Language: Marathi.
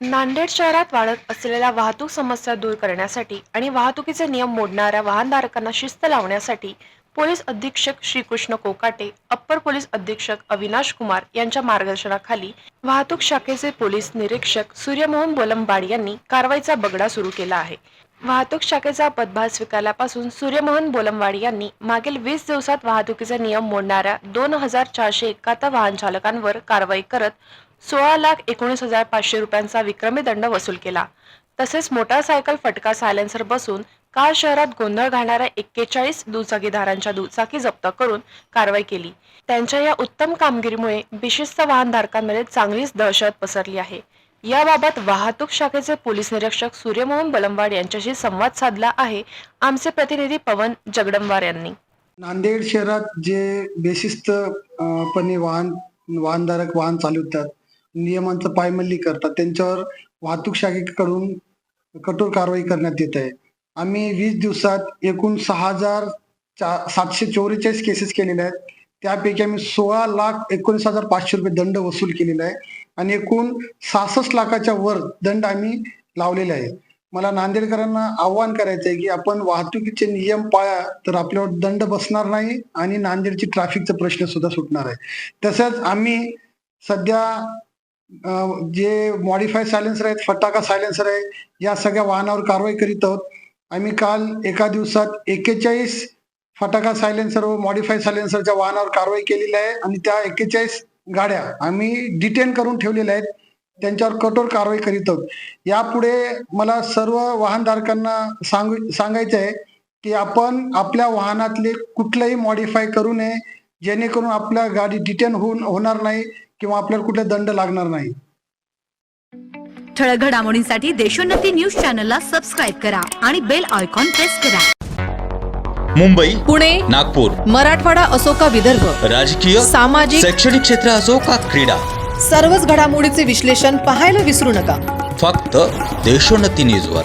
नांदेड शहरात वाढत असलेल्या वाहतूक समस्या दूर करण्यासाठी आणि वाहतुकीचे नियम मोडणाऱ्या वाहनधारकांना शिस्त लावण्यासाठी पोलीस अधीक्षक श्रीकृष्ण कोकाटे अप्पर पोलीस अधीक्षक अविनाश कुमार यांच्या मार्गदर्शनाखाली वाहतूक शाखेचे पोलीस निरीक्षक सूर्यमोहन बोलंबाड यांनी कारवाईचा बगडा सुरू केला आहे. वाहतूक शाखेचा पदभार स्वीकारल्यापासून सूर्यमोहन बोलमवाड यांनी मागील वीस दिवसात वाहतुकीचे नियम मोडणाऱ्या दोन हजार चारशे एकाहत्तर वाहन चालकांवर कारवाई करत सोळा लाख एकोणीस हजार पाचशे रुपयांचा विक्रमी दंड वसूल केला. तसेच मोटारसायकल फटका सायलेन्सर बसून कार शहरात गोंधळ घालणाऱ्या एक्केचाळीस दुचाकीदारांच्या दुचाकी जप्त करून कारवाई केली. त्यांच्या या उत्तम कामगिरीमुळे विशिष्ट वाहनधारकांमध्ये चांगलीच दहशत पसरली आहे. याबाबत वाहतूक शाखेचे पोलीस निरीक्षक सूर्यमोहन बलमवाड यांच्याशी संवाद साधला आहे. आमचे प्रतिनिधी पवन जगदंबार यांनी. नांदेड शहरात जे बेशिस्त पणे वाहन वाहनधारक वाहन चालवतात नियमांचं पायमल्ली करतात. त्यांच्यावर वाहतूक शाखेकडून कठोर कारवाई करण्यात येत आहे. आम्ही वीस दिवसात एकूण सहा हजार चा सातशे चौवेचाळीस केसेस केलेल्या आहेत. त्यापैकी आम्ही सोळा लाख एकोणीस हजार पाचशे रुपये दंड वसूल केलेला आहे. आणि एकूण सहासष्ट लाखाच्या वर दंड आम्ही लावलेला आहे मला नांदेडकरांना आव्हान करायचं आहे की आपण वाहतुकीचे नियम पाळा तर आपल्यावर दंड बसणार नाही आणि नांदेडची ट्रॅफिकचा प्रश्न सुद्धा सुटणार आहे. तसंच आम्ही सध्या जे मॉडिफाय सायलेन्सर आहेत फटाका सायलेन्सर आहे या सगळ्या वाहनावर कारवाई करीत आहोत. आम्ही काल एका दिवसात एक्केचाळीस फटाका सायलेन्सर व मॉडिफाय सायलेन्सरच्या वाहनावर कारवाई केलेली आहे आणि त्या एक्केचाळीस गाड्या आम्ही डिटेन करून ठेवलेल्या आहेत. त्यांच्यावर कठोर कारवाई करीत आहोत. यापुढे मला सर्व वाहनधारकांना सांगू सांगायचं आहे की आपण आपल्या वाहनातले कुठलंही मॉडिफाय करू नये जेणेकरून आपल्या गाडी डिटेन होऊन होणार नाही. किंवा आपल्याला कुठले दंड लागणार नाही. ठळक घडामोडींसाठी देशोन्नती न्यूज चॅनलला सबस्क्राईब करा आणि बेल आयकॉन प्रेस करा. मुंबई पुणे नागपूर मराठवाडा असो का विदर्भ राजकीय सामाजिक शैक्षणिक क्षेत्र असो का क्रीडा सर्वच घडामोडीचे विश्लेषण पाहायला विसरू नका. फक्त देशोन्नती न्यूजवर.